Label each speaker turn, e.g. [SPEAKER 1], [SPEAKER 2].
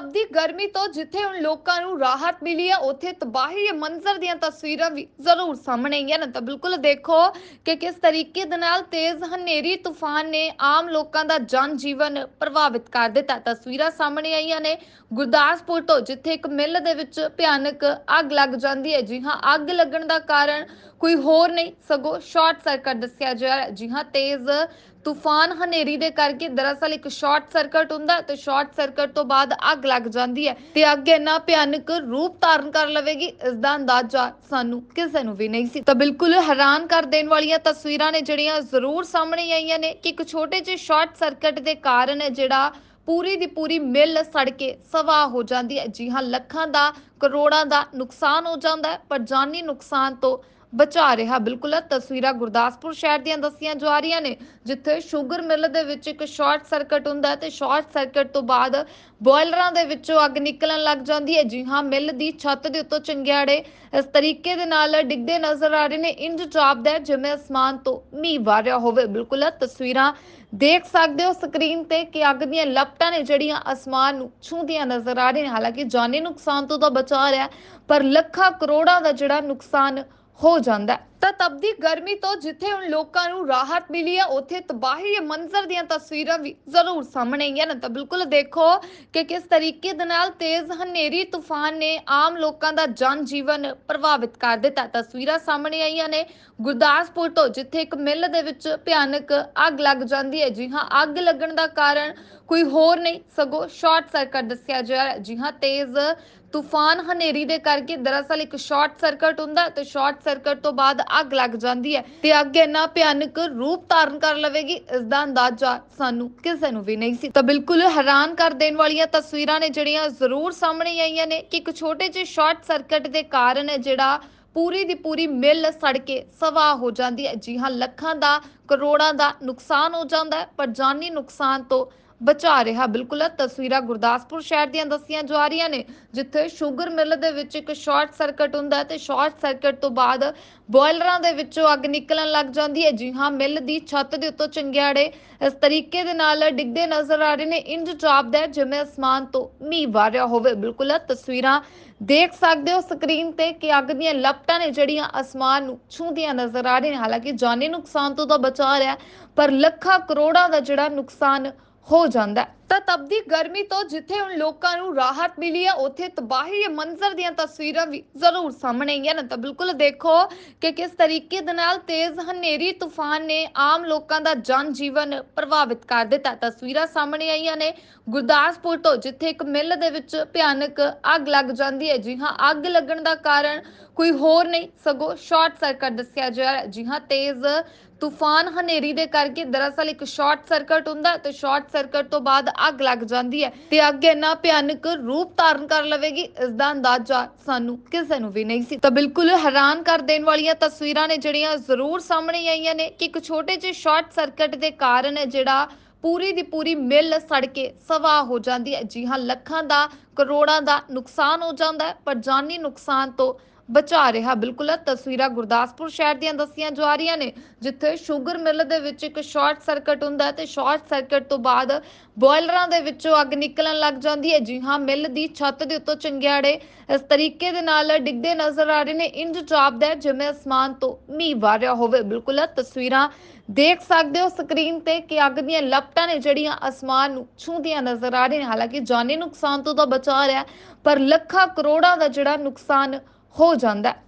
[SPEAKER 1] ਤਪਦੀ ਗਰਮੀ ਤੋਂ ਜਿੱਥੇ ਹੁਣ ਲੋਕਾਂ ਨੂੰ ਰਾਹਤ ਮਿਲੀ ਹੈ ਉੱਥੇ ਤਬਾਹੀ ਦੇ ਮੰਜ਼ਰ ਦੀਆਂ ਤਸਵੀਰਾਂ ਵੀ ਜ਼ਰੂਰ ਸਾਹਮਣੇ ਆਈਆਂ ਨੇ। ਤਾਂ ਬਿਲਕੁਲ ਦੇਖੋ ਕਿ ਕਿਸ ਤਰੀਕੇ ਦੇ ਨਾਲ ਤੇਜ਼ ਹਨੇਰੀ ਤੂਫਾਨ ਨੇ ਆਮ ਲੋਕਾਂ ਦਾ ਜਨ ਜੀਵਨ ਪ੍ਰਭਾਵਿਤ ਕਰ ਦਿੱਤਾ। ਤਸਵੀਰਾਂ ਸਾਹਮਣੇ ਆਈਆਂ ਨੇ ਗੁਰਦਾਸਪੁਰ ਤੋਂ, ਜਿੱਥੇ ਇੱਕ ਮਿੱਲ ਦੇ ਵਿੱਚ ਭਿਆਨਕ ਅੱਗ ਲੱਗ ਜਾਂਦੀ ਹੈ। ਜੀ ਹਾਂ, ਅੱਗ ਲੱਗਣ ਦਾ ਕਾਰਨ ਕੋਈ ਹੋਰ ਨਹੀਂ, ਸਗੋਂ ਸ਼ਾਰਟ ਸਰਕਟ ਦੱਸਿਆ ਜਾ ਰਿਹਾ ਜੀ ਹਾਂ, ਤੇਜ਼ ਤੂਫਾਨ ਹਨੇਰੀ ਦੇ ਕਰਕੇ ਦਰਅਸਲ ਇੱਕ ਸ਼ਾਰਟ ਸਰਕਟ ਹੁੰਦਾ ਤੇ ਸ਼ਾਰਟ ਸਰਕਟ ਤੋਂ ਬਾਅਦ ਅੱਗ ਲੱਗ ਜਾਂਦੀ ਹੈ ਤੇ ਅੱਗ ਇੰਨਾ ਭਿਆਨਕ ਰੂਪ ਧਾਰਨ ਕਰ ਲਵੇਗੀ ਇਸ ਦਾ ਅੰਦਾਜ਼ਾ ਸਾਨੂੰ ਕਿਸੇ ਨੂੰ ਵੀ ਨਹੀਂ ਸੀ। ਤਾਂ ਬਿਲਕੁਲ ਹੈਰਾਨ ਕਰ ਦੇਣ ਵਾਲੀਆਂ ਤਸਵੀਰਾਂ ਨੇ ਜਿਹੜੀਆਂ ਜ਼ਰੂਰ ਸਾਹਮਣੇ ਆਈਆਂ ਨੇ ਕਿ ਇੱਕ ਛੋਟੇ ਜਿਹੇ ਸ਼ਾਰਟ ਸਰਕਟ ਦੇ ਕਾਰਨ ਜਿਹੜਾ ਪੂਰੀ ਦੀ ਪੂਰੀ ਮਿਲ ਸੜ ਕੇ ਸਵਾਹ ਹੋ ਜਾਂਦੀ ਹੈ। ਜੀ ਹਾਂ, ਲੱਖਾਂ ਦਾ ਕਰੋੜਾਂ ਦਾ ਨੁਕਸਾਨ ਹੋ ਜਾਂਦਾ ਹੈ, ਪਰ ਜਾਨੀ ਨੁਕਸਾਨ ਤੋਂ ਬਚਾ ਰਿਹਾ। ਬਿਲਕੁਲ ਤਸਵੀਰਾਂ ਗੁਰਦਾਸਪੁਰ ਸ਼ਹਿਰ ਦੀਆਂ ਦੱਸੀਆਂ ਜਾ ਰਹੀਆਂ ਨੇ, ਜਿੱਥੇ ਸ਼ੂਗਰ ਮਿੱਲ ਦੇ ਵਿੱਚ ਇੱਕ ਸ਼ਾਰਟ ਸਰਕਟ ਹੁੰਦਾ ਤੇ ਸ਼ਾਰਟ ਸਰਕਟ ਤੋਂ ਬਾਅਦ ਬੋਇਲਰਾਂ ਦੇ ਵਿੱਚੋਂ ਅੱਗ ਨਿਕਲਣ ਲੱਗ ਜਾਂਦੀ ਹੈ। ਜੀ ਹਾਂ, ਮਿੱਲ ਦੀ ਛੱਤ ਦੇ ਉੱਤੋਂ ਚੰਗਿਆੜੇ ਇਸ ਤਰੀਕੇ ਦੇ ਨਾਲ ਡਿੱਗਦੇ ਨਜ਼ਰ ਆ ਰਹੇ ਨੇ। ਇੰਜ ਜਾਪਦਾ ਜਿਵੇਂ ਅਸਮਾਨ ਤੋਂ ਮੀਂਹ ਵਾਰਿਆ ਹੋਵੇ। ਬਿਲਕੁਲ ਤਸਵੀਰਾਂ ਦੇਖ ਸਕਦੇ ਹੋ ਸਕਰੀਨ ਤੇ ਕਿ ਅੱਗ ਦੀਆਂ ਲਪਟਾਂ ਨੇ ਜਿਹੜੀਆਂ ਅਸਮਾਨ ਨੂੰ ਛੂੰਦੀਆਂ ਨਜ਼ਰ ਆ ਰਹੀਆਂ ਨੇ। ਹਾਲਾਂਕਿ ਜਾਨੀ ਨੁਕਸਾਨ ਤੋਂ ਤਾਂ ਬਚਾ ਰਿਹਾ ਪਰ ਲੱਖਾਂ ਕਰੋੜਾਂ ਦਾ ਜਿਹੜਾ ਨੁਕਸਾਨ ਹੋ ਜਾਂਦਾ ਤਾਂ ਤਪਦੀ ਗਰਮੀ ਤੋਂ ਜਿੱਥੇ ਹੁਣ ਲੋਕਾਂ ਨੂੰ ਰਾਹਤ ਮਿਲੀ ਹੈ ਉੱਥੇ ਤਬਾਹੀ ਦੇ ਮੰਜ਼ਰ ਦੀਆਂ ਤਸਵੀਰਾਂ ਵੀ ਜ਼ਰੂਰ ਸਾਹਮਣੇ ਆਈਆਂ ਨੇ। ਤਾਂ ਬਿਲਕੁਲ ਦੇਖੋ ਕਿ ਕਿਸ ਤਰੀਕੇ ਦੇ ਨਾਲ ਤੇਜ਼ ਹਨੇਰੀ ਤੂਫਾਨ ਨੇ ਆਮ ਲੋਕਾਂ ਦਾ ਜਨ ਜੀਵਨ ਪ੍ਰਭਾਵਿਤ ਕਰ ਦਿੱਤਾ। ਤਸਵੀਰਾਂ ਸਾਹਮਣੇ ਆਈਆਂ ਨੇ ਗੁਰਦਾਸਪੁਰ ਤੋਂ, ਜਿੱਥੇ ਇੱਕ ਮਿੱਲ ਦੇ ਵਿੱਚ ਭਿਆਨਕ ਅੱਗ ਲੱਗ ਜਾਂਦੀ ਹੈ। ਜੀ ਹਾਂ, ਅੱਗ ਲੱਗਣ ਦਾ ਕਾਰਨ ਕੋਈ ਹੋਰ ਨਹੀਂ, ਸਗੋਂ ਸ਼ਾਰਟ ਸਰਕਟ ਦੱਸਿਆ ਜਾ ਰਿਹਾ ਜੀ ਹਾਂ, ਤੇਜ਼ ਤੂਫਾਨ ਹਨੇਰੀ ਦੇ ਕਰਕੇ ਦਰਅਸਲ ਇੱਕ ਸ਼ਾਰਟ ਸਰਕਟ ਹੁੰਦਾ ਤੇ ਸ਼ਾਰਟ ਸਰਕਟ ਤੋਂ ਬਾਅਦ ਅੱਗ ਲੱਗ ਜਾਂਦੀ ਹੈ ਤੇ ਅੱਗ ਇੰਨਾ ਭਿਆਨਕ ਰੂਪ ਧਾਰਨ ਕਰ ਲਵੇਗੀ ਇਸ ਦਾ ਅੰਦਾਜ਼ਾ ਸਾਨੂੰ ਕਿਸੇ ਨੂੰ ਵੀ ਨਹੀਂ ਸੀ। ਤਾਂ ਬਿਲਕੁਲ ਹੈਰਾਨ ਕਰ ਦੇਣ ਵਾਲੀਆਂ ਤਸਵੀਰਾਂ ਨੇ ਜਿਹੜੀਆਂ ਜ਼ਰੂਰ ਸਾਹਮਣੇ ਆਈਆਂ ਨੇ ਕਿ ਇੱਕ ਛੋਟੇ ਜਿਹੇ ਸ਼ਾਰਟ ਸਰਕਟ ਦੇ ਕਾਰਨ ਜਿਹੜਾ ਪੂਰੀ ਦੀ ਪੂਰੀ ਮਿਲ ਸੜ ਕੇ ਸਵਾਹ ਹੋ ਜਾਂਦੀ ਹੈ। ਜੀ ਹਾਂ, ਲੱਖਾਂ ਦਾ ਕਰੋੜਾਂ ਦਾ ਨੁਕਸਾਨ ਹੋ ਜਾਂਦਾ ਹੈ, ਪਰ ਜਾਨੀ ਨੁਕਸਾਨ ਤੋਂ ਬਚਾ ਰਿਹਾ। ਬਿਲਕੁਲ, ਤਸਵੀਰਾਂ ਗੁਰਦਾਸਪੁਰ ਸ਼ਹਿਰ ਦੀਆਂ ਦੱਸੀਆਂ ਜਾ ਰਹੀਆਂ ਨੇ, ਜਿੱਥੇ ਸ਼ੂਗਰ ਮਿੱਲ ਦੇ ਵਿੱਚ ਇੱਕ ਸ਼ਾਰਟ ਸਰਕਟ ਹੁੰਦਾ ਤੇ ਸ਼ਾਰਟ ਸਰਕਟ ਤੋਂ ਬਾਅਦ ਬੋਇਲਰਾਂ ਦੇ ਵਿੱਚੋਂ ਅੱਗ ਨਿਕਲਣ ਲੱਗ ਜਾਂਦੀ ਹੈ। ਜੀ ਹਾਂ, ਮਿੱਲ ਦੀ ਛੱਤ ਦੇ ਉੱਤੋਂ ਚੰਗਿਆੜੇ ਇਸ ਤਰੀਕੇ ਦੇ ਨਾਲ ਡਿੱਗਦੇ ਨਜ਼ਰ ਆ ਰਹੇ ਨੇ। ਇੰਜ ਜਾਪਦਾ ਜਿਵੇਂ ਅਸਮਾਨ ਤੋਂ ਮੀਂਹ ਵਾਰਿਆ ਹੋਵੇ। ਬਿਲਕੁਲ, ਤਸਵੀਰਾਂ ਦੇਖ ਸਕਦੇ ਹੋ ਸਕਰੀਨ ਤੇ ਕਿ ਅੱਗ ਦੀਆਂ ਲਪਟਾਂ ਨੇ ਜਿਹੜੀਆਂ ਅਸਮਾਨ ਨੂੰ ਛੂੰਦੀਆਂ ਨਜ਼ਰ ਆ ਰਹੀਆਂ ਨੇ। ਹਾਲਾਂਕਿ ਜਾਨੀ ਨੁਕਸਾਨ ਤੋਂ ਤਾਂ ਬਚਾ ਰਿਹਾ ਪਰ ਲੱਖਾਂ ਕਰੋੜਾਂ ਦਾ ਜਿਹੜਾ ਨੁਕਸਾਨ ਹੋ ਜਾਂਦਾ। ਤਾਂ ਤਪਦੀ ਗਰਮੀ ਤੋਂ ਜਿੱਥੇ ਹੁਣ ਲੋਕਾਂ ਨੂੰ ਰਾਹਤ ਮਿਲੀ ਹੈ ਉੱਥੇ ਤਬਾਹੀ ਦੇ ਮੰਜ਼ਰ ਦੀਆਂ ਤਸਵੀਰਾਂ ਵੀ ਜ਼ਰੂਰ ਸਾਹਮਣੇ ਆਈਆਂ ਨੇ। ਤਾਂ ਬਿਲਕੁਲ ਦੇਖੋ ਕਿ ਕਿਸ ਤਰੀਕੇ ਦੇ ਨਾਲ ਤੇਜ਼ ਹਨੇਰੀ ਤੂਫਾਨ ਨੇ ਆਮ ਲੋਕਾਂ ਦਾ ਜਨ ਜੀਵਨ ਪ੍ਰਭਾਵਿਤ ਕਰ ਦਿੱਤਾ। ਤਸਵੀਰਾਂ ਸਾਹਮਣੇ ਆਈਆਂ ਨੇ ਗੁਰਦਾਸਪੁਰ ਤੋਂ, ਜਿੱਥੇ ਇੱਕ ਮਿੱਲ ਦੇ ਵਿੱਚ ਭਿਆਨਕ ਅੱਗ ਲੱਗ ਜਾਂਦੀ ਹੈ। ਜੀ ਹਾਂ, ਅੱਗ ਲੱਗਣ ਦਾ ਕਾਰਨ ਕੋਈ ਹੋਰ ਨਹੀਂ, ਸਗੋਂ ਸ਼ਾਰਟ ਸਰਕਟ ਦੱਸਿਆ ਜਾ ਰਿਹਾ ਹੈ। ਜੀ ਹਾਂ, ਤੇਜ਼ ਤੂਫਾਨ ਹਨੇਰੀ ਦੇ ਕਰਕੇ ਦਰਅਸਲ ਇੱਕ ਸ਼ਾਰਟ ਸਰਕਟ ਹੁੰਦਾ ਤੇ ਸ਼ਾਰਟ ਸਰਕਟ ਤੋਂ ਬਾਅਦ ਅੱਗ ਲੱਗ ਜਾਂਦੀ ਹੈ ਤੇ ਅੱਗ ਇੰਨਾ ਭਿਆਨਕ ਰੂਪ ਧਾਰਨ ਕਰ ਲਵੇਗੀ ਇਸ ਦਾ ਅੰਦਾਜ਼ਾ ਸਾਨੂੰ ਕਿਸੇ ਨੂੰ ਵੀ ਨਹੀਂ ਸੀ। ਤਾਂ ਬਿਲਕੁਲ ਹੈਰਾਨ ਕਰ ਦੇਣ ਵਾਲੀਆਂ ਤਸਵੀਰਾਂ ਨੇ ਜਿਹੜੀਆਂ ਜ਼ਰੂਰ ਸਾਹਮਣੇ ਆਈਆਂ ਨੇ ਕਿ ਇੱਕ ਛੋਟੇ ਜਿਹੇ ਸ਼ਾਰਟ ਸਰਕਟ ਦੇ ਕਾਰਨ ਜਿਹੜਾ ਪੂਰੀ ਦੀ ਪੂਰੀ ਮਿਲ ਸੜ ਕੇ ਸਵਾਹ ਹੋ ਜਾਂਦੀ ਹੈ। ਜੀ ਹਾਂ, ਲੱਖਾਂ ਦਾ ਕਰੋੜਾਂ ਦਾ ਨੁਕਸਾਨ ਹੋ ਜਾਂਦਾ ਹੈ, ਪਰ ਜਾਨੀ ਨੁਕਸਾਨ ਤੋਂ ਬਚਾ ਰਿਹਾ। ਬਿਲਕੁਲ ਤਸਵੀਰਾਂ ਗੁਰਦਾਸਪੁਰ ਸ਼ਹਿਰ ਦੀਆਂ ਦੱਸੀਆਂ ਜਾ ਰਹੀਆਂ ਨੇ, ਜਿੱਥੇ ਸ਼ੂਗਰ ਮਿੱਲ ਦੇ ਵਿੱਚ ਇੱਕ ਸ਼ਾਰਟ ਸਰਕਟ ਹੁੰਦਾ ਹੈ ਤੇ ਸ਼ਾਰਟ ਸਰਕਟ ਤੋਂ ਬਾਅਦ ਬੋਇਲਰਾਂ ਦੇ ਵਿੱਚੋਂ ਅੱਗ ਨਿਕਲਣ ਲੱਗ ਜਾਂਦੀ ਹੈ। ਜੀ ਹਾਂ, ਮਿੱਲ ਦੀ ਛੱਤ ਦੇ ਉੱਤੋਂ ਚੰਗਿਆੜੇ ਇਸ ਤਰੀਕੇ ਦੇ ਨਾਲ ਡਿੱਗਦੇ ਨਜ਼ਰ ਆ ਰਹੇ ਨੇ। ਇੰਜ ਜਾਪਦਾ ਜਿਵੇਂ ਅਸਮਾਨ ਤੋਂ ਮੀਂਹ ਵਾਰਿਆ ਹੋਵੇ। ਬਿਲਕੁਲ ਤਸਵੀਰਾਂ ਦੇਖ ਸਕਦੇ ਹੋ ਸਕਰੀਨ ਤੇ ਕਿ ਅੱਗ ਦੀਆਂ ਲਪਟਾਂ ਨੇ ਜਿਹੜੀਆਂ ਅਸਮਾਨ ਨੂੰ ਛੂੰਦੀਆਂ ਨਜ਼ਰ ਆ ਰਹੀਆਂ ਨੇ। ਹਾਲਾਂਕਿ ਜਾਨੀ ਨੁਕਸਾਨ ਤੋਂ ਤਾਂ ਬਚਾ ਰਿਹਾ ਪਰ ਲੱਖਾਂ ਕਰੋੜਾਂ ਦਾ ਜਿਹੜਾ ਨੁਕਸਾਨ ਹੋ ਜਾਂਦਾ ਹੈ।